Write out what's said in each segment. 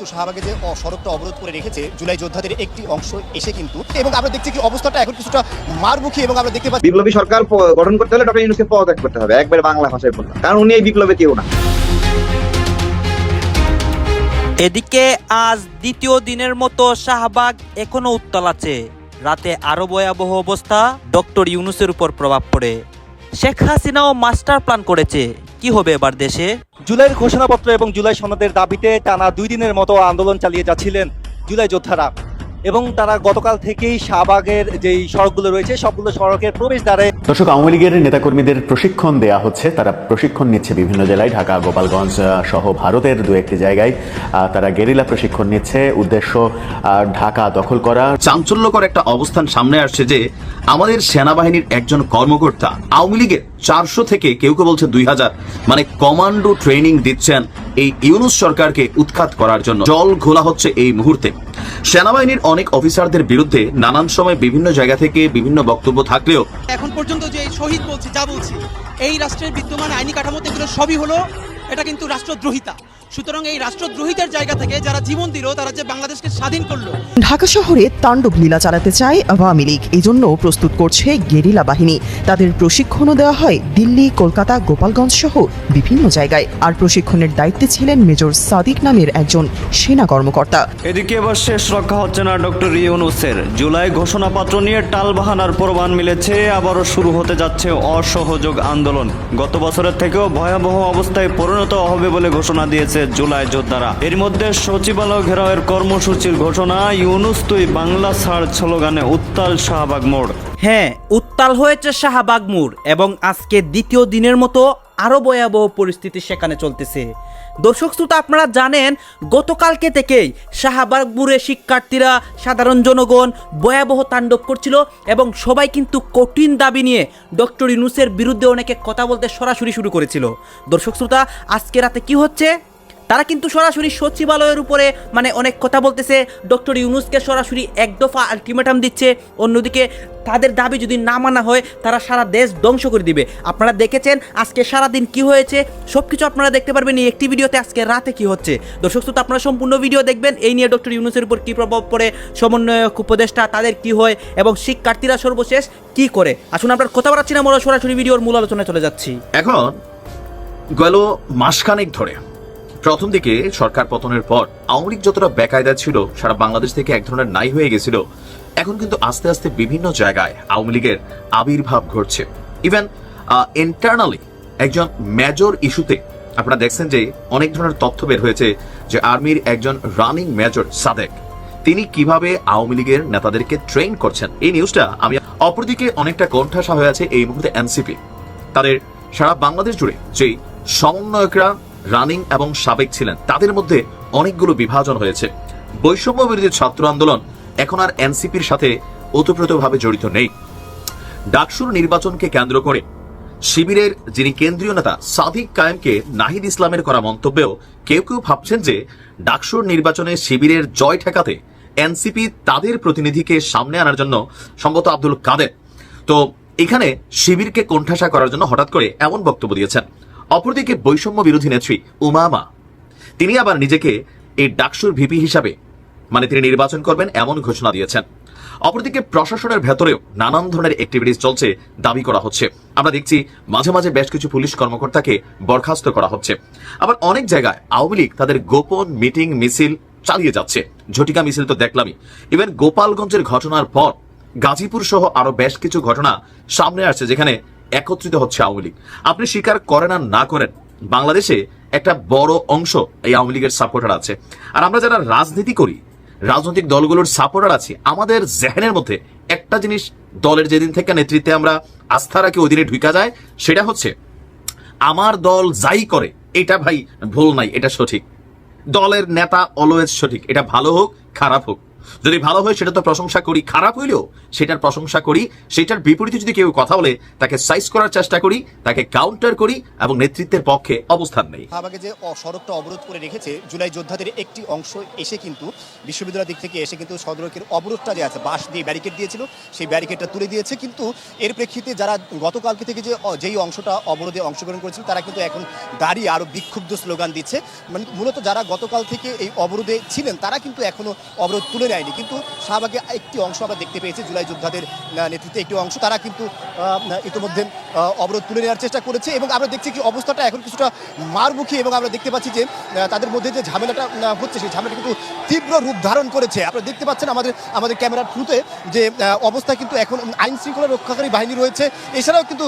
তো শাহবাগে যে সড়কটা অবরোধ করে রেখেছে জুলাই যোদ্ধাদের একটি অংশ এসে কিন্তু এবং আমরা দেখছি কি অবস্থাটা এখন কিছুটা মারমুখী এবং আমরা দেখতে পাচ্ছি বিপ্লবী সরকার গঠন করতে হলে ডক্টর ইউনুসকে পদত্যাগ করতে হবে একবার বাংলা ভাষায় বললাম। কারণ উনি এই বিপ্লবে কেউ না। এদিকে আজ দ্বিতীয় দিনের মতো শাহবাগ এখনও উত্তাল আছে। রাতে আরও ভয়াবহ অবস্থা ডক্টর ইউনুসের উপর প্রভাব পড়ে। শেখ হাসিনাও মাস্টার প্ল্যান করেছে কি হবে এবার দেশে? জুলাইয়ের ঘোষণাপত্র এবং জুলাই সনদের দাবিতে টানা দুই দিনের মতো আন্দোলন চালিয়ে যাচ্ছিলেন জুলাই যোদ্ধারা। এবং তারা গতকাল থেকেই শাহবাগের যেই সড়কগুলো রয়েছে সবগুলো সড়কের প্রবেশদ্বারে দর্শক আওয়ামী লীগের নেতাকর্মীদের প্রশিক্ষণ দেয়া হচ্ছে। তারা প্রশিক্ষণ নিচ্ছে বিভিন্ন জেলায় ঢাকা গোপালগঞ্জ সহ ভারতের দু একটি জায়গায়। তারা গেরিলা প্রশিক্ষণ নিচ্ছে। উদ্দেশ্য আহ, ঢাকা দখল করা। চাঞ্চল্যকর একটা অবস্থান সামনে আসছে যে আমাদের সেনাবাহিনীর একজন কর্মকর্তা আওয়ামী লীগের চারশো থেকে কেউ কেউ বলছে দুই হাজার মানে কমান্ডো ট্রেনিং দিচ্ছেন এই ইউনুস সরকারকে উৎখাত করার জন্য। জল ঘোলা হচ্ছে এই মুহূর্তে। সেনাবাহিনীর অনেক অফিসারদের বিরুদ্ধে নানান সময় বিভিন্ন জায়গা থেকে বিভিন্ন বক্তব্য থাকলেও এখন পর্যন্ত যে শহীদ বলছি, যা বলছি, এই রাষ্ট্রের বিদ্যমান আইনি কাঠামোতে সবই হলো, এটা কিন্তু রাষ্ট্রদ্রোহিতা। সুতরাং এই রাষ্ট্রদ্রোহিতার জায়গা থেকে যারা জীবন দিল তারা যে বাংলাদেশকে স্বাধীন করল। ঢাকা শহরে তাণ্ডব লীলা চালাতে চায় আওয়ামী লীগ। এজন্য প্রস্তুত করছে গেরিলা বাহিনী। তাদের প্রশিক্ষণও দেওয়া হয় দিল্লি কলকাতা গোপালগঞ্জ সহ বিভিন্ন জায়গায়। আর প্রশিক্ষণের দায়িত্বে ছিলেন মেজর সাদিক নামের একজন সেনা কর্মকর্তা। এদিকে এবার শেষ রক্ষা হচ্ছে না ডক্টর ইউনুসের। জুলাই ঘোষণাপত্র নিয়ে টালবাহানার প্রমাণ মিলেছে আবারও শুরু হতে যাচ্ছে অসহযোগ আন্দোলন। গত বছরের থেকেও ভয়াবহ অবস্থায় পরিণত হবে বলে ঘোষণা দিয়েছে জুলাই যোদ্ধারা। এর মধ্যে সচিবালয় ঘেরাওয়ের কর্মসূচির ঘোষণা, ইউনুস তুই বাংলা ছাড় স্লোগানে উত্তাল শাহবাগ মোড়। হ্যাঁ উত্তাল হয়েছে শাহবাগ মোড় এবং আজকে দ্বিতীয় দিনের মতো আরও ভয়াবহ পরিস্থিতি সেখানে চলতেছে। দর্শক শ্রোতা, আপনারা জানেন, গতকালকে থেকেই শাহবাগপুরে শিক্ষার্থীরা, সাধারণ জনগণ ভয়াবহ তাণ্ডব করছিল এবং সবাই কিন্তু কঠিন দাবি নিয়ে ডক্টর ইউনুসের বিরুদ্ধে অনেকে কথা বলতে সরাসরি শুরু করেছিল। দর্শক শ্রোতা, আজকে রাতে কি হচ্ছে? তারা কিন্তু সরাসরি সচিবালয়ের উপরে মানে অনেক কথা বলতেছে। ডক্টর ইউনুসকে সরাসরি এক দফা আলটিমেটাম দিচ্ছে। অন্যদিকে তাদের দাবি যদি না মানা হয়, তারা সারা দেশ ধ্বংস করে দিবে। আপনারা দেখেছেন আজকে সারা দিন কি হয়েছে? সব কিছু আপনারা দেখতে পারবেন এই একটি ভিডিওতে আজকে রাতে কি হচ্ছে। দর্শক শ্রোতা, আপনারা সম্পূর্ণ ভিডিও দেখবেন। এই নিয়ে ডক্টর ইউনুসের উপর কী প্রভাব পড়ে, সমন্বয়ক, উপদেষ্টা, তাদের কি হয় এবং শিক্ষার্থীরা সর্বশেষ কি করে? আসুন আপনার কথা বাড়াচ্ছি না, আমরা সরাসরি ভিডিওর মূল আলোচনায় চলে যাচ্ছি। এখন গেল মাসখানেক ধরে। প্রথম দিকে সরকার পতনের পর আওয়ামী লীগ যতটা বেকায়দা ছিল, সারা বাংলাদেশ থেকে এক ধরনের নাই হয়ে গেছিল। এখন কিন্তু আস্তে আস্তে বিভিন্ন জায়গায় আওয়ামী লীগের আবির্ভাব ঘটছে। ইভেন ইন্টারনালি একজন মেজর ইস্যুতে আপনারা দেখছেন যে অনেক ধরনের তথ্য বের হয়েছে যে আর্মির একজন রানিং মেজর সাদেক, তিনি কীভাবে আওয়ামী লীগের নেতাদেরকে ট্রেন করছেন। এই নিউজটা আমি অপরদিকে অনেকটা কণ্ঠাসা হয়ে আছে এই মুহূর্তে এনসিপি তাদের সারা বাংলাদেশ জুড়ে যে সমন্বয়করা রানিং এবং সাবেক ছিলেন। তাদের মধ্যে অনেকগুলো বিভাজন হয়েছে। বৈষম্য বিরোধী ছাত্র আন্দোলন এখন আর এনসিপির সাথে ওতপ্রোতভাবে জড়িত নেই। ডাকসুর নির্বাচনকে কেন্দ্র করে শিবিরের যিনি কেন্দ্রীয় নেতা সাদিক কায়েমকে নাহিদ ইসলামের করা মন্তব্যেও কেউ কেউ ভাবছেন যে ডাকসুর নির্বাচনে শিবিরের জয় ঠেকাতে এনসিপি তাদের প্রতিনিধিকে সামনে আনার জন্য সম্ভবত আব্দুল কাদের। তো এখানে শিবিরকে কোণঠাসা করার জন্য হঠাৎ করে এমন বক্তব্য দিয়েছেন। অপরদিকে বৈষম্য বিরোধী নেত্রী উমামা। তিনি আবার নিজেকে এই ডাকসুর ভিপি হিসাবে মানে তিনি নির্বাচন করবেন এমন ঘোষণা দিয়েছেন। অপরদিকে প্রশাসনের ভেতরেও নানান ধরনের অ্যাক্টিভিটিস চলছে দাবি করা হচ্ছে। আমরা দেখছি মাঝে মাঝে বেশ কিছু পুলিশ কর্মকর্তাকে বরখাস্ত করা হচ্ছে। আবার অনেক জায়গায় আওয়ামী লীগ তাদের গোপন মিটিং মিছিল চালিয়ে যাচ্ছে। ঝটিকা মিছিল তো দেখলামই। ইভেন গোপালগঞ্জের ঘটনার পর গাজীপুর সহ আরও বেশ কিছু ঘটনা সামনে আসছে, যেখানে একত্রিত হচ্ছে আওয়ামী লীগ। আপনি স্বীকার করেন আর না করেন, বাংলাদেশে একটা বড় অংশ এই আওয়ামী লীগের সাপোর্টার আছে। আর আমরা যারা রাজনীতি করি, রাজনৈতিক দলগুলোর সাপোর্টার আছি, আমাদের জেহেনের মধ্যে একটা জিনিস দলের যেদিন থেকে নেতৃত্বে আমরা আস্থা রাখি, ওই দিনে ঢুকা যায়, সেটা হচ্ছে আমার দল যাই করে, এটা ভাই ভুল নাই, এটা সঠিক। দলের নেতা অলওয়েজ সঠিক, এটা ভালো হোক, খারাপ হোক। যদি ভালো হয়, সেটা তো প্রশংসা করি। খারাপ হইলেও সেটার প্রশংসা করি। সেটার বিপরীতে যদি কেউ কথা বলে, তাকে সাইজ করার চেষ্টা করি, তাকে কাউন্টার করি এবং নেতৃত্বের পক্ষে অবস্থান নেই। শাহবাগে যে সড়কটা অবরোধ করে রেখেছে, জুলাই যোদ্ধাদের একটি অংশ এসে কিন্তু বিশ্ববিদ্যালয়ের দিক থেকে এসে কিন্তু সড়কের অবরোধটা যে আছে, বাঁশ দিয়ে ব্যারিকেড দিয়েছিল, সেই ব্যারিকেডটা তুলে দিয়েছে। কিন্তু এর প্রেক্ষিতে যারা গতকালকে থেকে যে যেই অংশটা অবরোধে অংশগ্রহণ করেছিল, তারা কিন্তু এখন দাঁড়িয়ে আরও বিক্ষুব্ধ স্লোগান দিচ্ছে। মানে মূলত যারা গতকাল থেকে এই অবরোধে ছিলেন, তারা কিন্তু এখনও অবরোধ তুলে নেয়নি কিন্তু শাহবাগে একটি অংশ আমরা দেখতে পেয়েছি, জুলাই যোদ্ধাদের নেতৃত্বে একটি অংশ। তারা কিন্তু ইতিমধ্যে অবরোধ তুলে নেওয়ার চেষ্টা করেছে এবং আমরা দেখছি কি অবস্থাটা এখন কিছুটা মারমুখী এবং আমরা দেখতে পাচ্ছি যে তাদের মধ্যে যে ঝামেলাটা হচ্ছে সেই ঝামেলাটা কিন্তু তীব্র রূপ ধারণ করেছে। আপনারা দেখতে পাচ্ছেন আমাদের আমাদের ক্যামেরার থ্রুতে যে অবস্থা কিন্তু এখন আইন শৃঙ্খলা রক্ষাকারী বাহিনী রয়েছে। এছাড়াও কিন্তু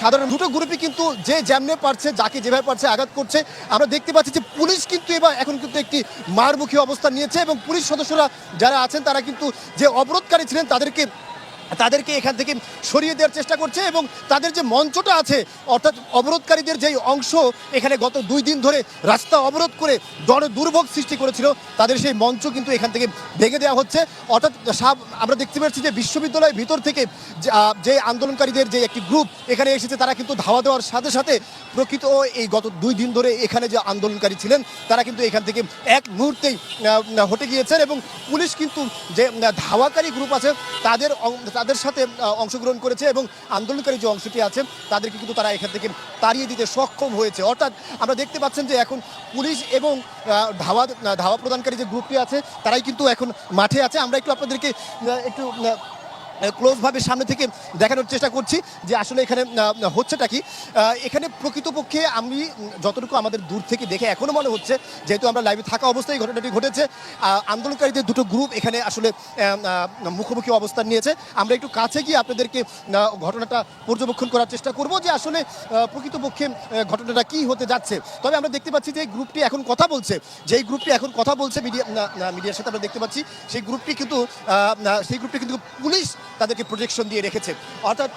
সাধারণ দুটো গ্রুপই কিন্তু যে যেমনে পারছে, যাকে যেভাবে পারছে আঘাত করছে, আমরা দেখতে পাচ্ছি যে পুলিশ কিন্তু এবার এখন কিন্তু একটি মারমুখী অবস্থান নিয়েছে এবং পুলিশ সদস্যরা যারা আছেন তারা কিন্তু যে অবরোধকারী ছিলেন তাদেরকে তাদেরকে এখান থেকে সরিয়ে দেওয়ার চেষ্টা করছে এবং তাদের যে মঞ্চটা আছে অর্থাৎ অবরোধকারীদের যেই অংশ এখানে গত দুই দিন ধরে রাস্তা অবরোধ করে জন দুর্ভোগ সৃষ্টি করেছিল তাদের সেই মঞ্চ কিন্তু এখান থেকে ভেঙে দেওয়া হচ্ছে। অর্থাৎ সাব- আমরা দেখতে পাচ্ছি যে বিশ্ববিদ্যালয়ের ভিতর থেকে যে, আন্দোলনকারীদের যে একটি গ্রুপ এখানে এসেছে তারা কিন্তু ধাওয়া দেওয়ার সাথে সাথে প্রকৃত এই গত দুই দিন ধরে এখানে যে আন্দোলনকারী ছিলেন তারা কিন্তু এখান থেকে এক মুহূর্তেই হটে গিয়েছেন এবং পুলিশ কিন্তু যে ধাওয়াকারী গ্রুপ আছে তাদের তাদের সাথে অংশগ্রহণ করেছে এবং আন্দোলনকারী যে অংশটি আছে, তাদেরকে কিন্তু তারা এখান থেকে তাড়িয়ে দিতে সক্ষম হয়েছে। অর্থাৎ আমরা দেখতে পাচ্ছেন যে এখন পুলিশ এবং ধাওয়া ধাওয়া প্রদানকারী যে গ্রুপটি আছে, তারাই কিন্তু এখন মাঠে আছে। আমরা একটু আপনাদেরকে একটু ক্লোজভাবে সামনে থেকে দেখানোর চেষ্টা করছি যে আসলে এখানে হচ্ছেটা কি। এখানে প্রকৃতপক্ষে আমি যতটুকু আমাদের দূর থেকে দেখে এখনও মনে হচ্ছে, যেহেতু আমরা লাইভে থাকা অবস্থায় ঘটনাটি ঘটেছে আন্দোলনকারীদের দুটো গ্রুপ এখানে আসলে মুখোমুখি অবস্থান নিয়েছে। আমরা একটু কাছে গিয়ে আপনাদেরকে ঘটনাটা পর্যবেক্ষণ করার চেষ্টা করব যে আসলে প্রকৃতপক্ষে ঘটনাটা কি হতে যাচ্ছে। তবে আমরা দেখতে পাচ্ছি যে গ্রুপটি এখন কথা বলছে। যেই গ্রুপটি এখন কথা বলছে মিডিয়া মিডিয়ার সাথে আমরা দেখতে পাচ্ছি, সেই গ্রুপটি কিন্তু সেই গ্রুপটি কিন্তু পুলিশ তাদেরকে প্রোটেকশন দিয়ে রেখেছে। অর্থাৎ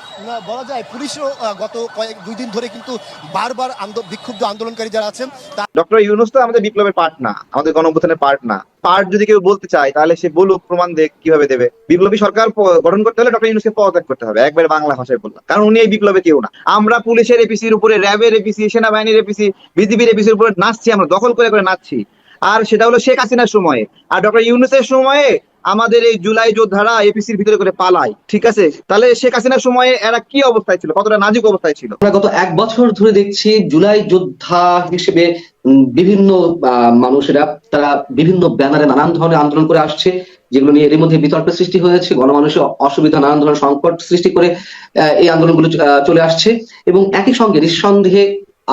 বলা যায় পুলিশও গত কয়েক, দুই দিন ধরে কিন্তু বারবার বিক্ষুব্ধ আন্দোলনকারী যারা আছেন ডক্টর ইউনুস তো আমাদের বিপ্লবের পার্ট না, আমাদের গণঅভ্যুত্থানের পার্ট না। পার্ট যদি কেউ বলতে চায়, তাহলে সে বলুক, প্রমাণ দেখ, কীভাবে দেবে। বিপ্লবী সরকার গঠন করতে হলে ডক্টর ইউনুসকে পদত্যাগ করতে হবে, একবার বাংলা ভাষায় বললাম। কারণ উনি এই বিপ্লবে কেউ না। আমরা পুলিশের এপিসির উপরে, র্যাবের এপিসি, সেনাবাহিনীর এপিসি, বিজিবির এপিসির উপরে নাচছি, আমরা দখল করে করে নাচছি। আর সেটা হলো শেখ হাসিনার সময়ে। আর ডক্টর ইউনুসের সময়ে আমাদের এই জুলাই যোদ্ধারা এপিসির ভিতরে করে পালায়, ঠিক আছে? তাহলে শেখ হাসিনার সময়ে এরা কি অবস্থায় ছিল? কতটা নাজুক অবস্থায় ছিল? আমরা গত এক বছর ধরে দেখছি জুলাই যোদ্ধা হিসেবে বিভিন্ন মানুষেরা তারা বিভিন্ন ব্যানারে নানান ধরনের আন্দোলন করে আসছে, যেগুলো নিয়ে এর মধ্যে বিতর্কের সৃষ্টি হয়েছে গণমানুষের অসুবিধা, নানান ধরনের সংকট সৃষ্টি করে এই আন্দোলনগুলো চলে আসছে। এবং একই সঙ্গে নিঃসন্দেহে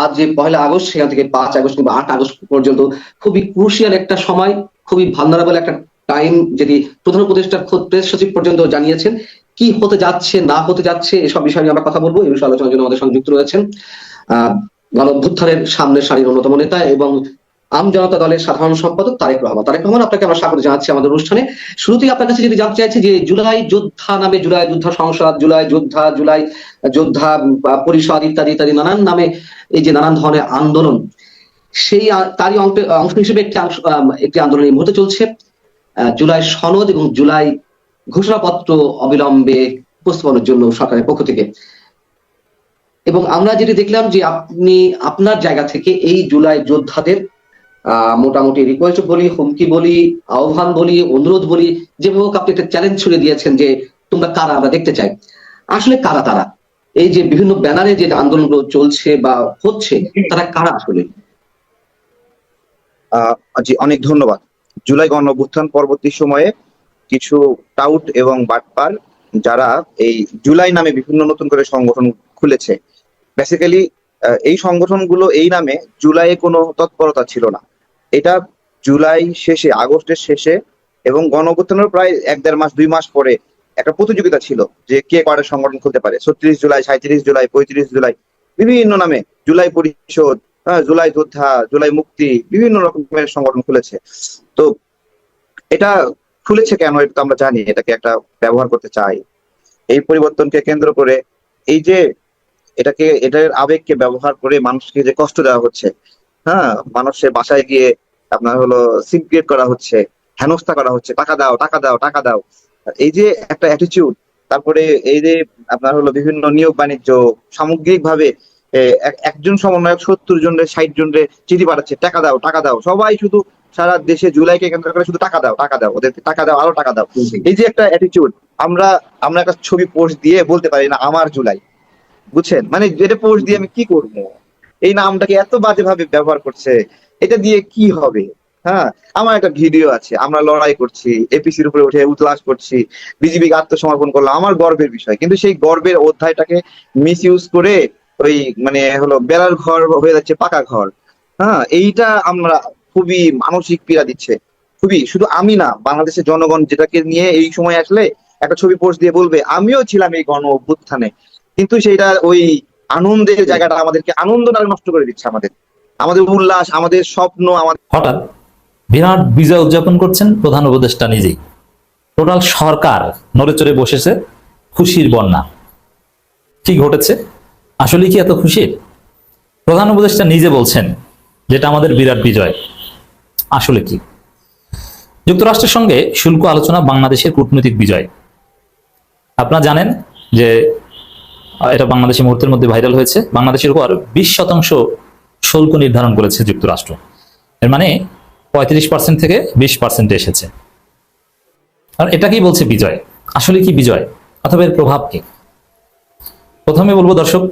আজ যে পয়লা আগস্ট, সেখান থেকে পাঁচ আগস্ট কিংবা আট আগস্ট পর্যন্ত খুবই ক্রুশিয়াল একটা সময়, খুবই ভালনারেবল একটা টাইম যেটি প্রধান উপদেষ্টা খোদ প্রেস সচিব পর্যন্ত জানিয়েছেন, কি হতে যাচ্ছে, না হতে যাচ্ছে, এসব বিষয় নিয়ে আমরা কথা বলব। এই বিষয়ে আলোচনার জন্য আমাদের সংযুক্ত রয়েছেন আহ গণ অভ্যুত্থানের সামনের সারির অন্যতম নেতা এবং আম জনতা দলের সাধারণ সম্পাদক তারেক রহমান। তারেক রহমান, আপনাকে আমরা স্বাগত জানাচ্ছি আমাদের অনুষ্ঠানে। শুরুতেই আপনার কাছে যদি জানতে চাইছি যে জুলাই যোদ্ধা নামে, জুলাই যোদ্ধা সংসদ, জুলাই যোদ্ধা জুলাই যোদ্ধা পরিষদ ইত্যাদি ইত্যাদি নানান নামে এই যে নানান ধরনের আন্দোলন, সেই তারই অংশ- হিসেবে একটি একটি আন্দোলন এই মুহূর্তে চলছে। জুলাই সনদ এবং জুলাই ঘোষণাপত্র অবিলম্বে উপস্থাপনের জন্য সরকারের পক্ষ থেকে। এবং আমরা যেটি দেখলাম যে আপনি আপনার জায়গা থেকে এই জুলাই যোদ্ধাদের মোটামুটি রিকোয়েস্ট বলি, হুমকি বলি, আহ্বান বলি, অনুরোধ বলি, যেভাবে হোক আপনি একটা চ্যালেঞ্জ ছুড়ে দিয়েছেন যে তোমরা কারা, আমরা দেখতে চাই। আসলে কারা তারা? এই যে বিভিন্ন ব্যানারে যে আন্দোলনগুলো চলছে বা হচ্ছে, তারা কারা আসলে? জি, অনেক ধন্যবাদ। জুলাই গণ অভ্যুত্থান পরবর্তী সময়ে কিছু টাউট এবং বাটপার যারা এই জুলাই নামে বিভিন্ন নতুন করে সংগঠন খুলেছে। বেসিক্যালি এই সংগঠনগুলো এই নামে জুলাইয়ে কোনো তৎপরতা ছিল না। এটা জুলাই শেষে, আগস্টের শেষে এবং গণঅভ্যুত্থানের প্রায় এক দেড় মাস, দুই মাস পরে একটা প্রতিযোগিতা ছিল যে কে কয়টা সংগঠন খুলতে পারে। ছত্রিশ জুলাই সাঁত্রিশ জুলাই, পঁয়ত্রিশ জুলাই, বিভিন্ন নামে জুলাই পরিষদ হ্যাঁ জুলাই যোদ্ধা, জুলাই মুক্তি, বিভিন্ন রকমের সংগঠন খুলেছে। তো এটা খুলেছে কেন এটা তো আমরা জানি, এটাকে একটা ব্যবহার করতে চাই। এই পরিবর্তনকে কেন্দ্র করে এই যে এটাকে, এটার আবেগকে ব্যবহার করে মানুষকে যে কষ্ট দেওয়া হচ্ছে হ্যাঁ মানুষের বাসায় গিয়ে আপনার হলো সিক্রেট করা হচ্ছে, হেনস্থা করা হচ্ছে, টাকা দাও টাকা দাও টাকা দাও। এই যে একটা অ্যাটিটিউড তারপরে এই যে আপনার হলো বিভিন্ন নিয়োগ বাণিজ্য সামগ্রিক ভাবে একজন সমন্বয়ক সত্তর জনের ষাট জন রে চিঠি পাঠাচ্ছে, টাকা দাও টাকা দাও। সবাই শুধু সারা দেশে জুলাইকে কেন্দ্র করে শুধু টাকা দাও টাকা দাও ওদের টাকা দাও, আরও টাকা দাও। এই যে একটা অ্যাটিটিউড আমরা আমরা একটা ছবি পোস্ট দিয়ে বলতে পারি না, আমার জুলাই। বুঝছেন? মানে এটা পোস্ট দিয়ে আমি কি করব? এই নামটাকে এত বাজে ভাবে ব্যবহার করছে, এটা দিয়ে কি হবে? হ্যাঁ? আমার একটা ভিডিও আছে, আমরা লড়াই করছি এপিসির উপরে উঠে উতলাস করছি বিজিবিকে আত্মসমর্পণ করলাম, আমার গর্বের বিষয়। কিন্তু সেই গর্বের অধ্যায়টাকে মিস ইউজ করে ওই মানে হলো বেড়ার ঘর হয়ে যাচ্ছে পাকা ঘর। হ্যাঁ এইটা আমরা খুবই মানসিক পীড়া দিচ্ছে। খুবই, শুধু আমি না, বাংলাদেশের জনগণ যেটাকে নিয়ে এই সময় আসলে একটা ছবি পোস্ট দিয়ে বলবে, আমিও ছিলাম এই গণ অভ্যুত্থানে। কিন্তু সেইটা ওই আনন্দের জায়গাটা আমাদেরকে আনন্দটা নষ্ট করে দিচ্ছে আমাদের। আমাদের উল্লাস, আমাদের স্বপ্ন, আমাদের হঠাৎ বিরাট বিজয় উদযাপন করছেন প্রধান উপদেষ্টা নিজেই। টোটাল সরকার নড়ে চড়ে বসেছে, খুশির বন্যা। কি ঘটেছে? আসলে কি এত খুশি? প্রধান উপদেষ্টা নিজে বলছেন যেটা আমাদের বিরাট বিজয়। আসলে কি? যুক্তরাষ্ট্রের সঙ্গে শুল্ক আলোচনা বাংলাদেশের কূটনৈতিক বিজয়। আপনারা জানেন যে এটা বাংলাদেশের মুহূর্তের মধ্যে ভাইরাল হয়েছে। বাংলাদেশের উপর বিশ শতাংশ শুল্ক নির্ধারণ করেছে যুক্তরাষ্ট্র। এর মানে পঁয়ত্রিশ পার্সেন্ট থেকে বিশ পার্সেন্টে এসেছে। আর এটাকেই বলছে বিজয়? আসলে কি বিজয়? অথবা এর প্রভাব কি? প্রথমে বলব দর্শক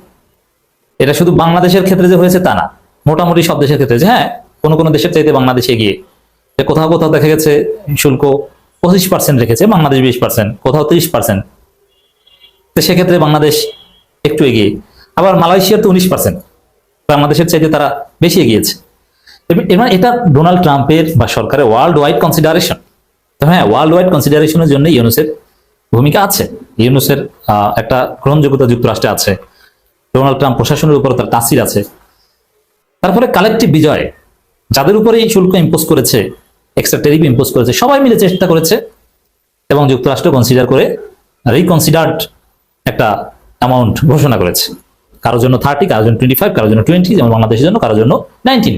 এটা শুধু বাংলাদেশের ক্ষেত্রে যে হয়েছে তা না, মোটামুটি সব দেশের ক্ষেত্রে যে হ্যাঁ কোনো কোনো দেশের চাইতে বাংলাদেশে গিয়ে কোথাও কোথাও দেখা গেছে শুল্ক পঁচিশ পার্সেন্ট রেখেছে, বাংলাদেশ বিশ পার্সেন্ট কোথাও তিরিশ পার্সেন্ট তো সেক্ষেত্রে বাংলাদেশ একটু এগিয়ে। আবার মালয়েশিয়ার তো উনিশ পার্সেন্ট বাংলাদেশের চাইতে তারা বেশি এগিয়েছে। এবার- এটা ডোনাল্ড ট্রাম্পের বা সরকারের ওয়ার্ল্ড ওয়াইড কনসিডারেশন তো হ্যাঁ ওয়ার্ল্ড ওয়াইড কনসিডারেশনের জন্য ইউনুসের ভূমিকা আছে। ইউনুসের একটা গ্রহণযোগ্যতা যুক্তরাষ্ট্রে আছে। ডোনাল্ড ট্রাম্প প্রশাসনের উপর তার তাসির আছে। তারপরে কালেকটিভ বিজয়, যাদের উপরে এই শুল্ক ইম্পোজ করেছে এক্সট্রা টেরিফ ইম্পোজ করেছে, সবাই মিলে চেষ্টা করেছে এবং যুক্তরাষ্ট্র কনসিডার করে রিকনসিডার্ড একটা অ্যামাউন্ট ঘোষণা করেছে। কারও জন্য থার্টি কারোর জন্য টোয়েন্টি ফাইভ কারোর জন্য টোয়েন্টি যেমন বাংলাদেশের জন্য, কারোর জন্য নাইনটিন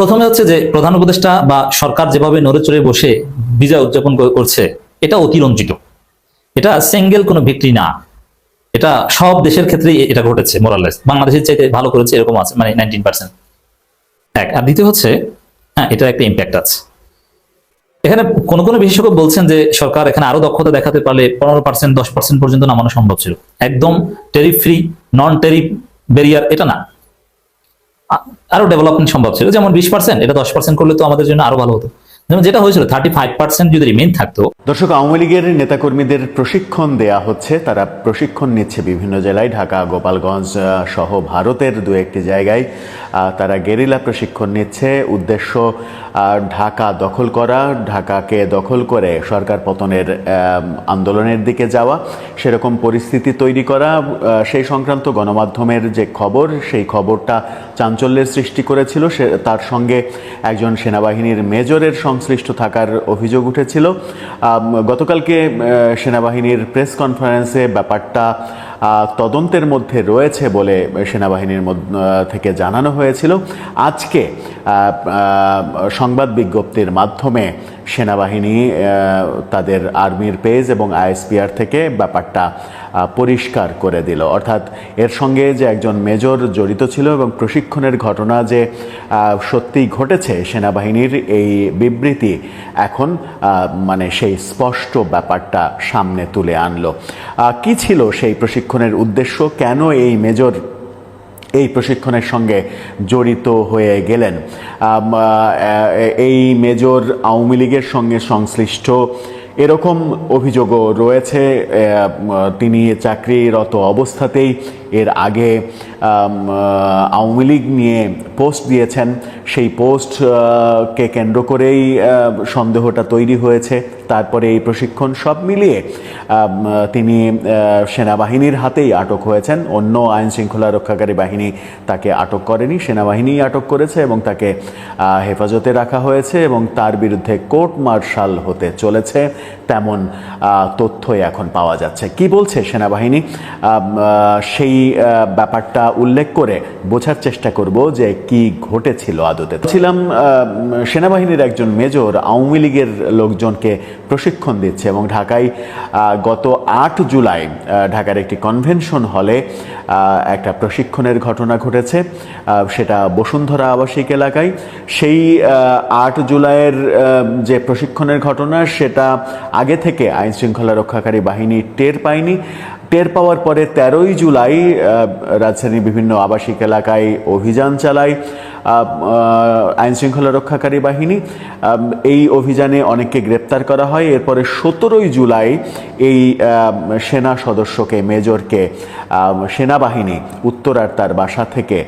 প্রথমে হচ্ছে যে প্রধান উপদেষ্টা বা সরকার যেভাবে নড়ে চড়ে বসে বিজয় উদযাপন করছে, এটা অতিরঞ্জিত। এটা সিঙ্গেল কোনো ভিক্টরি না। এটা সব দেশের ক্ষেত্রেই এটা ঘটেছে মোরালেস বাংলাদেশের চাইতে ভালো করেছে এরকম আছে মানে নাইনটিন পার্সেন্ট এক, আর দ্বিতীয় হচ্ছে হ্যাঁ এটার একটা ইম্প্যাক্ট আছে। এখানে কোন কোন বিশেষজ্ঞ বলছেন যে সরকার এখানে আরও দক্ষতা দেখাতে পারলে পনেরো পার্সেন্ট দশ পার্সেন্ট পর্যন্ত নামানো সম্ভব ছিল। একদম tariff free non tariff barrier এটা না। আরও ডেভেলপমেন্ট সম্ভব ছিল। যেমন বিশ পার্সেন্ট এটা দশ পার্সেন্ট করলে তো আমাদের জন্য আরও ভালো হতো। যেমন যেটা হয়েছিল থার্টি ফাইভ পার্সেন্ট যদি রিমেইন থাকতো। দর্শক, আওয়ামী লীগের নেতাকর্মীদের প্রশিক্ষণ দেয়া হচ্ছে। তারা প্রশিক্ষণ নিচ্ছে বিভিন্ন জেলায়, ঢাকা, গোপালগঞ্জ সহ ভারতের দু একটি জায়গায়। তারা গেরিলা প্রশিক্ষণ নিচ্ছে। উদ্দেশ্য ঢাকা দখল করা, ঢাকাকে দখল করে সরকার পতনের আন্দোলনের দিকে যাওয়া, সেরকম পরিস্থিতি তৈরি করা। সেই সংক্রান্ত গণমাধ্যমের যে খবর, সেই খবরটা চাঞ্চল্যের সৃষ্টি করেছিল। সে, তার সঙ্গে একজন সেনাবাহিনীর মেজরের সংশ্লিষ্ট থাকার অভিযোগ উঠেছিল। গতকালকে সেনাবাহিনীর প্রেস কনফারেন্সে ব্যাপারটা তদন্তের মধ্যে রয়েছে বলে সেনাবাহিনীর থেকে জানানো হয়েছিল। আজকে সংবাদ বিজ্ঞপ্তির মাধ্যমে সেনাবাহিনী তাদের আর্মির পেজ এবং আইএসপিআর থেকে ব্যাপারটা পরিষ্কার করে দিল। অর্থাৎ এর সঙ্গে যে একজন মেজর জড়িত ছিল এবং প্রশিক্ষণের ঘটনা যে সত্যিই ঘটেছে, সেনাবাহিনীর এই বিবৃতি এখন মানে সেই স্পষ্ট ব্যাপারটা সামনে তুলে আনলো। কি ছিল সেই প্রশিক্ষণের উদ্দেশ্য? কেন এই মেজর এই প্রশিক্ষণের সঙ্গে জড়িত হয়ে গেলেন। এই মেজর আওয়ামী লীগের সঙ্গে সংশ্লিষ্ট এরকম অভিযোগও রয়েছে। তিনি চাকরিরত অবস্থাতেই এর আগে আওয়ামী লীগ নিয়ে পোস্ট দিয়েছেন। সেই পোস্ট আহ, কে কেন্দ্র করেই সন্দেহটা তৈরি হয়েছে। তারপরে এই প্রশিক্ষণ সব মিলিয়ে তিনি সেনাবাহিনীর হাতেই আটক হয়েছেন। অন্য আইন শৃঙ্খলা রক্ষাকারী বাহিনী তাকে আটক করেনি সেনাবাহিনী আটক করেছে এবং তাকে হেফাজতে রাখা হয়েছে এবং তার বিরুদ্ধে কোর্ট মার্শাল হতে চলেছে। তেমন তথ্যই এখন পাওয়া যাচ্ছে। কি বলছে সেনাবাহিনী? সেই ব্যাপারটা উল্লেখ করে বোঝার চেষ্টা করব যে কি ঘটেছিল আদতে। ছিলাম সেনাবাহিনীর একজন মেজর, আওয়ামী লীগের লোকজনকে প্রশিক্ষণ দিচ্ছে এবং ঢাকায় গত আট জুলাই ঢাকার একটি কনভেনশন হলে একটা প্রশিক্ষণের ঘটনা ঘটেছে সেটা বসুন্ধরা আবাসিক এলাকায়। সেই আট জুলাইয়ের যে প্রশিক্ষণের ঘটনা, সেটা আগে থেকে আইন শৃঙ্খলা রক্ষাকারী বাহিনী টের পায়নি। টের পাওয়ার পরে তেরোই জুলাই রাজধানীর বিভিন্ন আবাসিক এলাকায় অভিযান চালায়। আহ, আহ, আইন শৃঙ্খলা রক্ষাকারী বাহিনী এই অভিযানে অনেককে গ্রেপ্তার করা হয়। এরপরে সতেরোই জুলাই এই সেনা সদস্যকে মেজরকে সেনাবাহিনী উত্তরার তার বাসা থেকে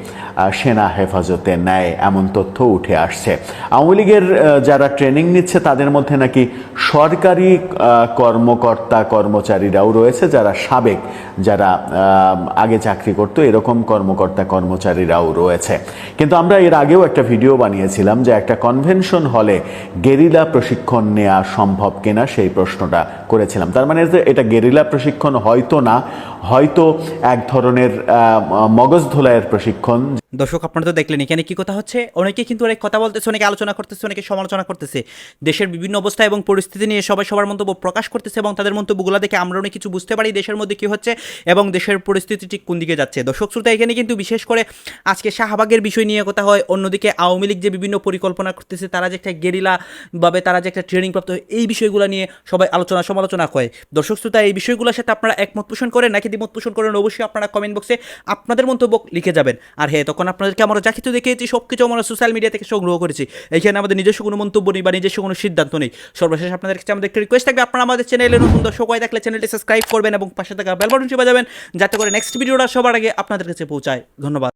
সেনা হেফাজতে নেয় এমন তথ্য উঠে আসছে। আওয়ামী লীগের যারা ট্রেনিং নিচ্ছে তাদের মধ্যে নাকি সরকারি কর্মকর্তা কর্মচারীরাও রয়েছে যারা সাবেক যারা আগে চাকরি করতো এরকম কর্মকর্তা কর্মচারীরাও রয়েছে। কিন্তু আমরা এর আগেও একটা ভিডিও বানিয়েছিলাম যে একটা কনভেনশন হলে গেরিলা প্রশিক্ষণ নেওয়া সম্ভব কিনা সেই প্রশ্নটা করেছিলাম। তার মানে এটা গেরিলা প্রশিক্ষণ হয়তো না হয়তো এক ধরনের মগজ ধোলাইয়ের প্রশিক্ষণ। দর্শক, আপনারা তো দেখলেন, এখানে কি কথা হচ্ছে? অনেকে কিন্তু অনেক কথা বলতেছে, অনেকে আলোচনা করতেছে, অনেকে সমালোচনা করতেছে। দেশের বিভিন্ন অবস্থা এবং পরিস্থিতি নিয়ে সবাই সবার মন্তব্য প্রকাশ করতেছে এবং তাদের মন্তব্যগুলো দেখে আমরা অনেক কিছু বুঝতে পারি দেশের মধ্যে কি হচ্ছে এবং দেশের পরিস্থিতি ঠিক কোন দিকে যাচ্ছে। দর্শক, শ্রোতা, এখানে কিন্তু বিশেষ করে আজকে শাহবাগের বিষয় নিয়ে কথা হয়, অন্যদিকে আওয়ামী লীগ যে বিভিন্ন পরিকল্পনা করতেছে, তারা যে একটা গেরিলা ভাবে তারা যে একটা ট্রেনিং প্রাপ্ত এই বিষয়গুলো নিয়ে সবাই আলোচনা সমালোচনা করে। দর্শক, শ্রোতা, এই বিষয়গুলোর সাথে আপনারা একমত পোষণ করেন নাকি দ্বিমত পোষণ করেন অবশ্যই আপনারা কমেন্ট বক্সে আপনাদের মন্তব্য লিখে যাবেন। আর হ্যাঁ তখন আপনাদেরকে আমরা যা কিছু দেখিয়েছি সব কিছু আমরা সোশ্যাল মিডিয়া থেকে সংগ্রহ করেছি। এখানে আমাদের নিজস্ব কোনো মন্তব্য নেই বা নিজস্ব কোনো সিদ্ধান্ত নেই। সর্বশেষ আপনাদের কাছে আমাদের রিকোয়েস্ট থাকবে, আপনারা আমাদের চ্যানেলে নতুন দর্শক হয়ে থাকলে চ্যানেলটি সাবস্ক্রাইব করবেন এবং পাশে থাকা বেল চেপে বাজাবেন, যাতে করে নেক্সট ভিডিওটা সবার আগে আপনাদের কাছে পৌঁছায়। ধন্যবাদ।